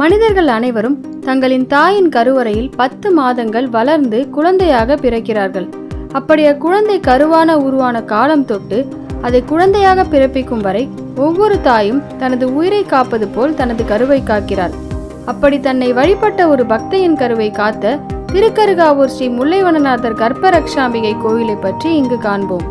மனிதர்கள் அனைவரும் தங்களின் தாயின் கருவறையில் பத்து மாதங்கள் வளர்ந்து குழந்தையாக பிறக்கிறார்கள். அப்படி அக்குழந்தை கருவான உருவான காலம் தொட்டு அதை குழந்தையாக பிறப்பிக்கும் வரை ஒவ்வொரு தாயும் தனது உயிரை காப்பது போல் தனது கருவை காக்கிறாள். அப்படி தன்னை வழிபட்ட ஒரு பக்தையின் கருவை காத்த திருக்கருகாவூர் ஸ்ரீ முல்லைவனநாதர் கர்ப்பரக்ஷாம்பிகை கோவிலை பற்றி இங்கு காண்போம்.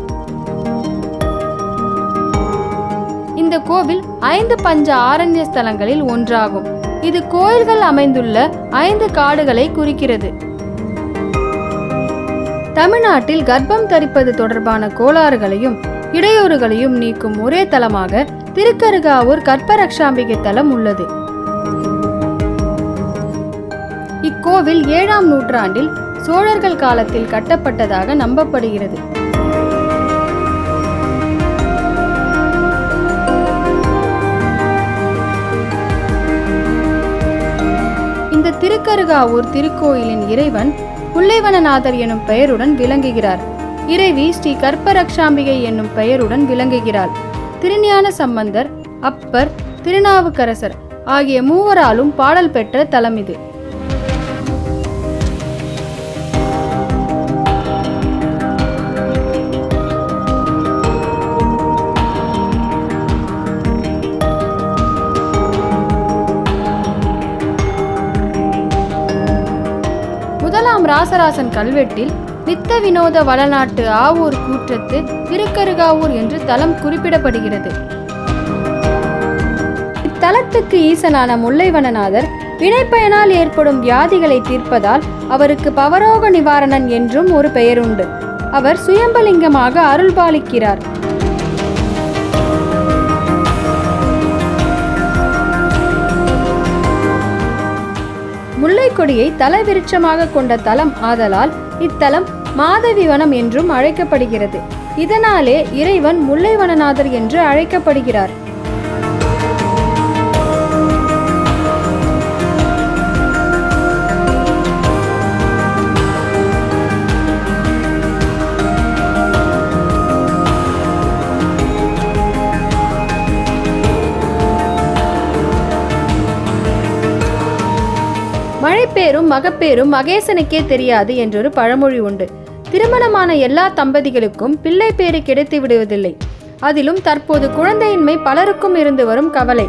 இந்த கோவில் ஐந்து பஞ்ச ஆரண்ய ஸ்தலங்களில் ஒன்றாகும். இது கோயில்கள் அமைந்துள்ள ஐந்து காடுகளை குறிக்கிறது. தமிழ்நாட்டில் கர்ப்பம் தரிப்பது தொடர்பான கோளாறுகளையும் இடையூறுகளையும் நீக்கும் ஒரே தலமாக திருக்கருகாவூர் கற்பரக்ஷாம்பிகை தலம் உள்ளது. இக்கோவில் ஏழாம் நூற்றாண்டில் சோழர்கள் காலத்தில் கட்டப்பட்டதாக நம்பப்படுகிறது. திருக்கருகாவூர் திருக்கோயிலின் இறைவன் முல்லைவனநாதர் எனும் பெயருடன் விளங்குகிறார். இறைவி ஸ்ரீ கற்பரக்ஷாம்பிகை என்னும் பெயருடன் விளங்குகிறாள். திருஞான சம்பந்தர் அப்பர் திருநாவுக்கரசர் ஆகிய மூவராலும் பாடல் பெற்ற தலம் இது. முதலாம் ராசராசன் கல்வெட்டில் நித்த வினோத வளநாட்டு ஆவூர் கூற்றத்து திருக்கருகாவூர் என்று தலம் குறிப்பிடப்படுகிறது. இத்தலத்துக்கு ஈசனான முல்லைவனநாதர் வினைப்பயனால் ஏற்படும் வியாதிகளை தீர்ப்பதால் அவருக்கு பவரோக நிவாரணன் என்றும் ஒரு பெயருண்டு. அவர் சுயம்பலிங்கமாக அருள்பாலிக்கிறார். முல்லைக்கொடியை தலவிருட்சமாக கொண்ட தலம் ஆதலால் இத்தலம் மாதவிவனம் என்றும் அழைக்கப்படுகிறது. இதனாலே இறைவன் முல்லைவனநாதர் என்று அழைக்கப்படுகிறார். மழைப்பேரும் மகப்பேரும் மகேசனுக்கே தெரியாது என்றொரு பழமொழி உண்டு. திருமணமான எல்லா தம்பதிகளுக்கும் பிள்ளை பேறு கிடைத்து விடுவதில்லை. அதிலும் தற்போது குழந்தையின்மை பலருக்கும் இருந்து வரும் கவலை.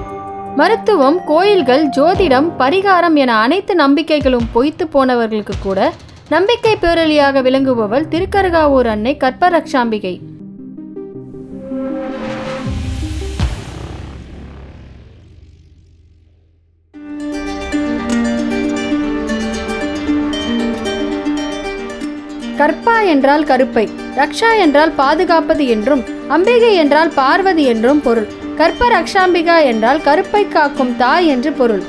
மருத்துவம் கோயில்கள் ஜோதிடம் பரிகாரம் என அனைத்து நம்பிக்கைகளும் பொய்த்து போனவர்களுக்கு கூட நம்பிக்கை பேரழியாக விளங்குபவள் திருக்கருகாவூர் அன்னை கற்பரக்ஷாம்பிகை. கற்பா என்றால் கருப்பை ரக்ஷா என்றால் பாதுகாப்பது என்றும் அம்பிகை என்றால் பார்வதி என்றும் பொருள். கற்ப ரக்ஷாம்பிகா என்றால் கருப்பை காக்கும் தாய் என்று பொருள்.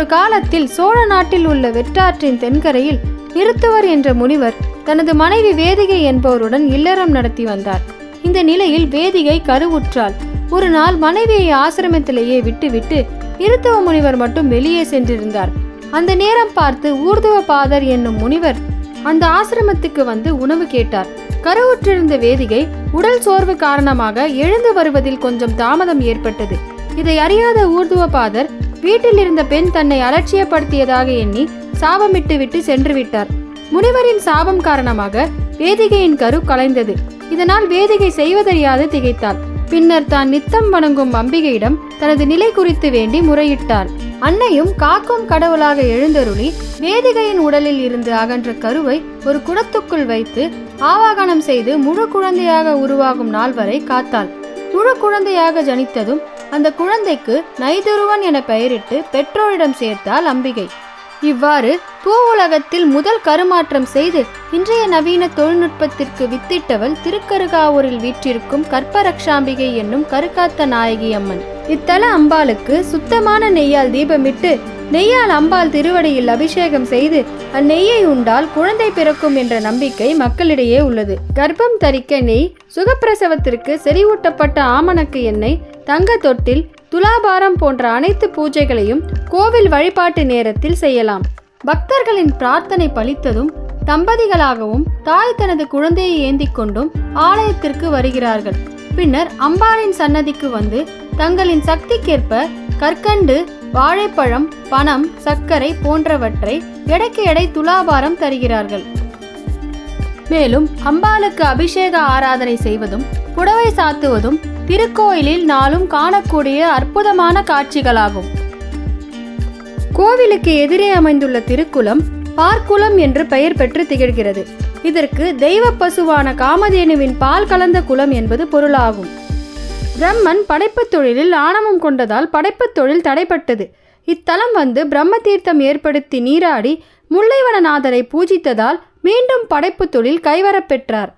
ஒரு காலத்தில் சோழ நாட்டில் உள்ள வெற்றாற்றின் தென்கரையில் நிறுத்துவர் என்ற முனிவர் தனது மனைவி வேதிகை என்பவருடன் இல்லறம் நடத்தி வந்தார். இந்த நிலையில் வேதிகை கருவுற்றாள் ஒரு நாள் மனைவியை ஆசிரமத்திலேயே விட்டுவிட்டு நிருத்துவ முனிவர் மட்டும் வெளியே சென்றிருந்தார். அந்த நேரம் பார்த்து ஊர்துவ பாதர் என்னும் முனிவர் அந்த ஆசிரமத்துக்கு வந்து உணவு கேட்டார். கருவுற்றிருந்த வேதிகை உடல் சோர்வு காரணமாக எழுந்து வருவதில் கொஞ்சம் தாமதம் ஏற்பட்டது. இதை அறியாத ஊர்துவ பாதர் வீட்டில் இருந்த பெண் தன்னை அலட்சியப்படுத்தியதாக எண்ணி சாபமிட்டு விட்டு சென்று விட்டார் முனிவரின் சாபம் காரணமாக வேதிகையின் கரு கலைந்தது. இதனால் வேதிகை செய்வதறியாது திகைத்தாள். பின்னர் தான் நித்தம் வணங்கும் அம்பிகையிடம் தனது நிலை குறித்து வேண்டி முறையிட்டாள். அன்னையும் காக்கும் கடவுளாக எழுந்தருளி வேதிகையின் உடலில் இருந்து அகன்ற கருவை ஒரு குடத்துக்குள் வைத்து ஆவாகனம் செய்து முழு குழந்தையாக உருவாகும் நாள் வரை காத்தாள். முழு குழந்தையாக ஜனித்ததும் அந்த குழந்தைக்கு நைதுருவன் என பெயரிட்டு பெற்றோரிடம் சேர்த்தாள் அம்பிகை. இவ்வாறு பூ உலகத்தில் முதல் கருமாற்றம் செய்து இன்றைய நவீன தொழில்நுட்பத்திற்கு வித்திட்டவள் திருக்கருகாவூரில் வீற்றிருக்கும் கற்பரக்ஷாம்பிகை என்னும் கருக்காத்த நாயகி அம்மன் இத்தல அம்பாளுக்கு சுத்தமான நெய்யால் தீபமிட்டு நெய்யால் அம்பாள் திருவடியில் அபிஷேகம் செய்து அந்நெய்யை உண்டால் குழந்தை பிறக்கும் என்ற நம்பிக்கை மக்களிடையே உள்ளது. கர்ப்பம் தரிக்க நெய் சுகப்பிரசவத்திற்கு செறிவூட்டப்பட்ட ஆமணக்கு எண்ணெய் தங்க தொட்டில் துலாபாரம் போன்ற அனைத்து பூஜைகளையும் கோவில் வழிபாட்டு நேரத்தில் செய்யலாம். பக்தர்களின் பிரார்த்தனை பலித்ததும் தம்பதிகளாகவும் தாய் தனது குழந்தையை ஏந்திக் கொண்டும் ஆலயத்திற்கு வருகிறார்கள். பின்னர் அம்பாளின் சன்னதிக்கு வந்து தங்களின் சக்திக்கேற்ப கற்கண்டு வாழைப்பழம் பணம் சர்க்கரை போன்றவற்றை எடைக்கு எடை துலாபாரம் தருகிறார்கள். மேலும் அம்பாளுக்கு அபிஷேக ஆராதனை செய்வதும் புடவை சாத்துவதும் திருக்கோயிலில் நாளும் காணக்கூடிய அற்புதமான காட்சிகளாகும். கோவிலுக்கு எதிரே அமைந்துள்ள திருக்குளம் பார்க்குளம் என்று பெயர் பெற்று திகழ்கிறது. இதற்கு தெய்வ பசுவான காமதேனுவின் பால் கலந்த குளம் என்பது பொருளாகும். பிரம்மன் படைப்புத் தொழிலில் ஆணவம் கொண்டதால் படைப்புத் தொழில் தடைப்பட்டது. இத்தலம் வந்து பிரம்ம தீர்த்தம் ஏற்படுத்தி நீராடி முல்லைவனநாதரை பூஜித்ததால் மீண்டும் படைப்பு தொழில் கைவரப்பெற்றார்